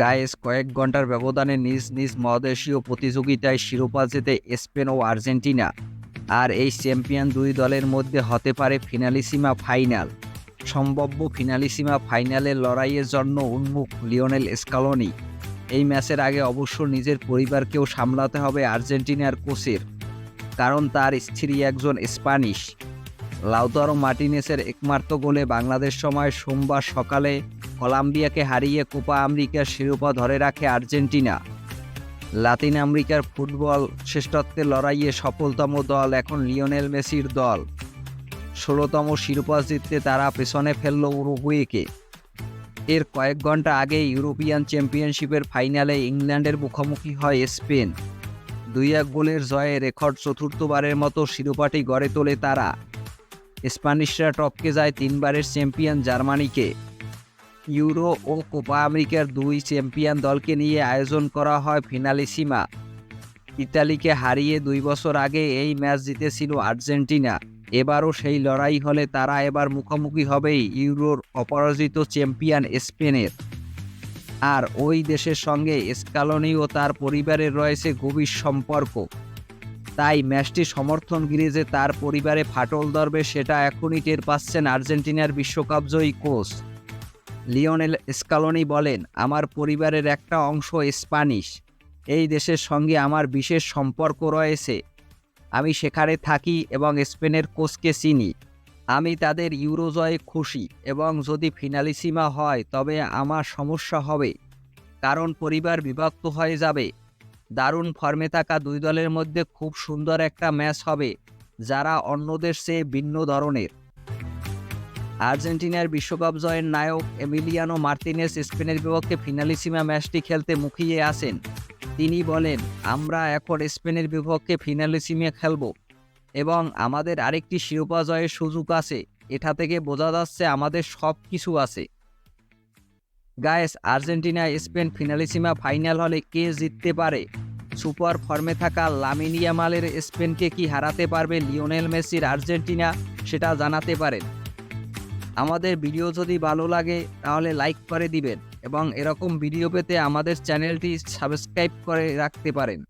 Guys কয়েক ঘণ্টার ব্যবধানে নিজ নিজ মহাদেশীয় প্রতিযোগিতায় শিরোপা জেতে স্পেন ও আর্জেন্টিনা। আর এই চ্যাম্পিয়ন দুই দলের মধ্যে হতে পারে ফিনালিসিমা ফাইনাল। সম্ভাব্য ফিনালিসিমা ফাইনালের লড়াইয়ের জন্য উন্মুখ লিওনেল স্কালোনি। এই ম্যাচের আগে অবশ্য নিজের পরিবারকেও সামলাতে হবে আর্জেন্টিনার কোচের, কারণ তার স্ত্রী একজন স্প্যানিশ। লাউতারো মার্টিনেসের একমাত্র গোলে বাংলাদেশ সময় সোমবার সকালে কলম্বিয়াকে হারিয়ে কোপা আমেরিকার শিরোপা ধরে রাখে আর্জেন্টিনা। লাতিন আমেরিকার ফুটবল শ্রেষ্ঠত্বের লড়াইয়ে সফলতম দল এখন লিওনেল মেসির দল। ষোলোতম শিরোপা জিততে তারা পেছনে ফেলল উরুগুয়েকে। এর কয়েক ঘণ্টা আগে ইউরোপিয়ান চ্যাম্পিয়নশিপের ফাইনালে ইংল্যান্ডের মুখোমুখি হয় স্পেন। দুই এক গোলের জয়ে রেকর্ড চতুর্থবারের মতো শিরোপাটি গড়ে তোলে তারা। স্প্যানিশরা টপকে যায় তিনবারের চ্যাম্পিয়ন জার্মানিকে। ইউরো ও কোপা আমেরিকার দুই চ্যাম্পিয়ন দলকে নিয়ে আয়োজন করা হয় ফিনালিসিমা। ইতালিকে হারিয়ে দুই বছর আগে এই ম্যাচ জিতেছিল আর্জেন্টিনা। এবারও সেই লড়াই হলে তারা এবার মুখোমুখি হবে ইউরোর অপরাজিত চ্যাম্পিয়ন স্পেনের। আর ওই দেশের সঙ্গে স্কালনি ও তার পরিবারের রয়েছে গভীর সম্পর্ক। তাই ম্যাচটি সমর্থন গিরে যে তার পরিবারে ফাটল ধরবে সেটা এখনই টের পাচ্ছেন আর্জেন্টিনার বিশ্বকাপজয়ী কোচ। লিওনেল স্কালোনি বলেন, আমার পরিবারের একটা অংশ স্প্যানিশ। এই দেশের সঙ্গে আমার বিশেষ সম্পর্ক রয়েছে। আমি সেখানে থাকি এবং স্পেনের কোচকে চিনি। আমি তাদের ইউরোজয়ে খুশি এবং যদি ফিনালিসিমা হয়, তবে আমার সমস্যা হবে। কারণ পরিবার বিভক্ত হয়ে যাবে। দারুণ ফর্মে থাকা দুই দলের মধ্যে খুব সুন্দর একটা ম্যাচ হবে, যারা অন্যদের চেয়ে ভিন্ন ধরনের। আর্জেন্টিনার বিশ্বকাপ জয়ের নায়ক এমিলিয়ানো মার্তিনেস স্পেনের বিপক্ষে ফিনালিসিমা ম্যাচটি খেলতে মুখিয়ে আসেন। তিনি বলেন, আমরা এখন স্পেনের বিপক্ষে ফিনালিসিমে খেলব এবং আমাদের আরেকটি শিরোপা জয়ের সুযোগ আছে। এটা থেকে বোঝা যাচ্ছে আমাদের সব কিছু আছে। Guys, Argentina Spain Finalissima final হলে কে জিততে পারে? সুপার ফর্মে থাকা লামিনিয়ামালের স্পেনকে কি হারাতে পারবে লিওনেল মেসির আর্জেন্টিনা, সেটা জানাতে পারেন। আমাদের ভিডিও যদি ভালো লাগে, তাহলে লাইক করে দিবেন এবং এরকম ভিডিও পেতে আমাদের চ্যানেলটি সাবস্ক্রাইব করে রাখতে পারেন।